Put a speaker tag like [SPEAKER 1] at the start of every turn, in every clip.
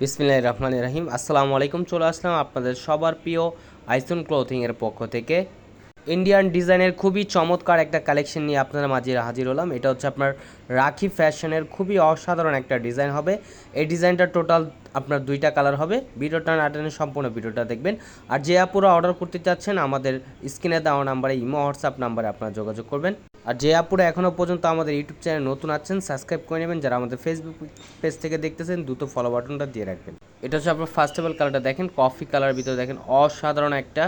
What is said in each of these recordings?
[SPEAKER 1] বিসমিল্লাহ রহমান রাহিম। আসসালামু আলাইকুম, চলে আসলাম আপনাদের সবার প্রিয় আইসন ক্লোথিংয়ের পক্ষ থেকে। ইন্ডিয়ান ডিজাইনের খুবই চমৎকার একটা কালেকশন নিয়ে আপনারা মাঝে হাজির হলাম। এটা হচ্ছে আপনার রাখি ফ্যাশনের খুবই অসাধারণ একটা ডিজাইন হবে। এই ডিজাইনটা টোটাল আপনার দুইটা কালার হবে। ভিডিওটা নাটানের সম্পূর্ণ ভিডিওটা দেখবেন। আর যে আপুরা অর্ডার করতে চাচ্ছেন, আমাদের স্ক্রিনে দেওয়া নাম্বারে, ইমো, হোয়াটসঅ্যাপ নাম্বারে আপনারা যোগাযোগ করবেন। আর যে আপুরা এখনও পর্যন্ত আমাদের ইউটিউব চ্যানেল নতুন আছেন সাবস্ক্রাইব করে নেবেন। যারা আমাদের ফেসবুক পেজ থেকে দেখতেছেন, দ্রুত ফলো বাটনটা দিয়ে রাখবেন। এটা হচ্ছে আপনার ফার্স্ট অফ অল কালারটা দেখেন কফি কালার ভিতরে দেখেন, অসাধারণ একটা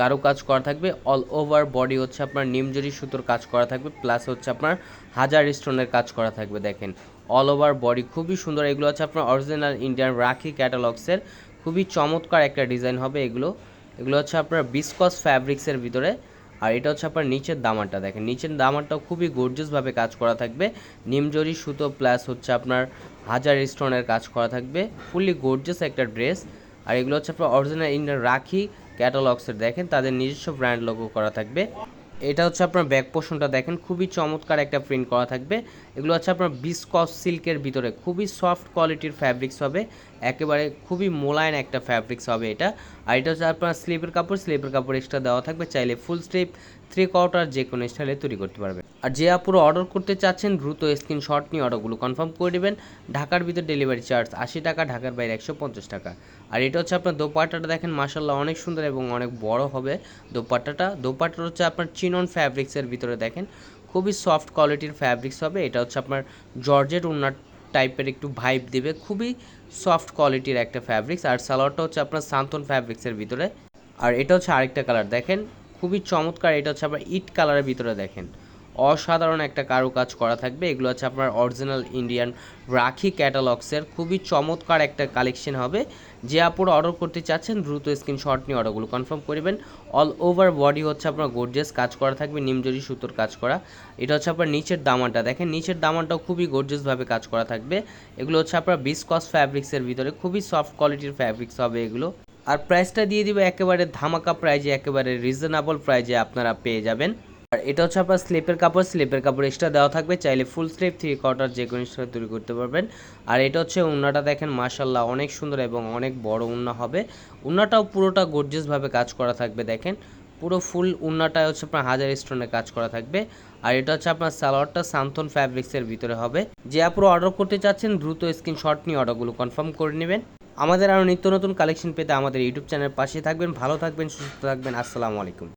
[SPEAKER 1] কারও কাজ করা থাকবে। অল ওভার বডি হচ্ছে আপনার নিমজরি সুতোর কাজ করা থাকবে প্লাস হচ্ছে আপনার হাজার স্টোনের কাজ করা থাকবে, দেখেন। অল ওভার বডি খুবই সুন্দর, এগুলো হচ্ছে আপনার অরিজিনাল ইন্ডিয়ান রাখি ক্যাটালগসের খুবই চমৎকার একটা ডিজাইন হবে এগুলো। এগুলো হচ্ছে আপনার বিসকস ফ্যাব্রিক্সের ভিতরে। আর এটা হচ্ছে আপনার নিচের দামারটা দেখেন। নিচের দামারটাও খুবই গর্জিয়াসভাবে কাজ করা থাকবে। নিমজরি সুতো প্লাস হচ্ছে আপনার হাজার স্টোনের কাজ করা থাকবে। ফুললি গর্জিয়াস একটা ড্রেস আর এগুলো হচ্ছে আপনার অরিজিনাল ইন্ডিয়ান রাখি ক্যাটালগসের দেখেন তাদের নিজস্ব ব্র্যান্ড লোগো করা থাকবে। এটা হচ্ছে আপনার ব্যাক পোর্শনটা দেখেন, খুবই চমৎকার একটা প্রিন্ট করা থাকবে। এগুলো হচ্ছে আপনার বিসকস সিল্কের ভিতরে, খুবই সফট কোয়ালিটির ফ্যাব্রিক্স হবে, একেবারে খুবই মোলায়েন একটা ফ্যাব্রিক্স হবে এটা। আর এটা হচ্ছে আপনার স্লিপের কাপড় স্লিপের কাপড় এক্সট্রা দেওয়া থাকবে, চাইলে ফুল স্লিপ থ্রি কোয়ার্টার যে কোনো স্টাইলে তৈরি করতে পারবে। আর যে আপুরো অর্ডার করতে চাচ্ছেন, দ্রুত স্ক্রিনশট নিয়ে অর্ডারগুলো কনফার্ম করে দেবেন ঢাকার ভিতর ডেলিভারি চার্জ আশি টাকা, ঢাকার বাইরে একশো পঞ্চাশ টাকা। আর এটা হচ্ছে আপনার দোপাট্টাটা দেখেন মাসাল্লাহ অনেক সুন্দর এবং অনেক বড় হবে দোপাট্টাটা। দোপাট্টা হচ্ছে আপনার চিনন ফ্যাব্রিক্সের ভিতরে দেখেন, খুবই সফট কোয়ালিটির ফ্যাব্রিক্স হবে। এটা হচ্ছে আপনার জর্জেট উন্নার টাইপের একটু ভাইব দিবে, খুবই সফট কোয়ালিটির একটা ফ্যাব্রিক্স আর সালোয়ারটা হচ্ছে আপনার সান্তন ফ্যাব্রিক্সের ভিতরে। আর এটা হচ্ছে আরেকটা কালার দেখেন, খুবই চমৎকার। এটা হচ্ছে আপনার ইট কালারের ভিতরে দেখেন। অসাধারণ একটা কারুকাজ করা থাকবে। এগুলো হচ্ছে আপনার অরিজিনাল ইন্ডিয়ান রাখি ক্যাটালগসের খুবই চমৎকার একটা কালেকশন হবে। যে আপুর অর্ডার করতে চাচ্ছেন, দ্রুত স্ক্রিনশট নিয়ে অর্ডারগুলো কনফার্ম করবেন। অল ওভার বডি হচ্ছে আপনার গোর্জিয়াস কাজ করা থাকবে নিমজরি সুতোর কাজ করা। এটা হচ্ছে আপনার নিচের দামানটা। দেখেন, নিচের দামানটাও খুবই গর্জিয়াসভাবে কাজ করা থাকবে। এগুলো হচ্ছে আপনার বিসকস ফ্যাব্রিক্সের ভিতরে। খুবই সফট কোয়ালিটির ফ্যাব্রিক্স হবে এগুলো। আর প্রাইসটা দিয়ে দিবে একেবারে ধামাকা প্রাইজে একেবারে রিজনেবল প্রাইজে আপনারা পেয়ে যাবেন। আর এটা হচ্ছে আপনার স্লিপের কাপড় স্লিপের কাপড় এক্সট্রা দেওয়া থাকবে। চাইলে ফুল স্লিপ থ্রি কোয়ার্টার যে কোনো স্টাইলে তৈরি করতে পারবেন। আর এটা হচ্ছে উন্নাটা দেখেন মাশাল্লাহ অনেক সুন্দর এবং অনেক বড় উন্না হবে। উন্নাটাও পুরোটা গর্জিয়াসভাবে কাজ করা থাকবে, দেখেন। পুরো ফুল উন্নাটায় হচ্ছে আপনার হাজার স্টোনের কাজ করা থাকবে। আর এটা হচ্ছে আপনার সালোয়ারটা সান্থন ফ্যাব্রিক্সের ভিতরে হবে। যে আপুরো অর্ডার করতে চাচ্ছেন, দ্রুত স্ক্রিনশট নিয়ে অর্ডারগুলো কনফার্ম করে নেবেন। আমাদের আরও নিত্য নতুন কালেকশন পেতে আমাদের ইউটিউব চ্যানেল পাশে থাকবেন। ভালো থাকবেন, সুস্থ থাকবেন। আসসালামু আলাইকুম।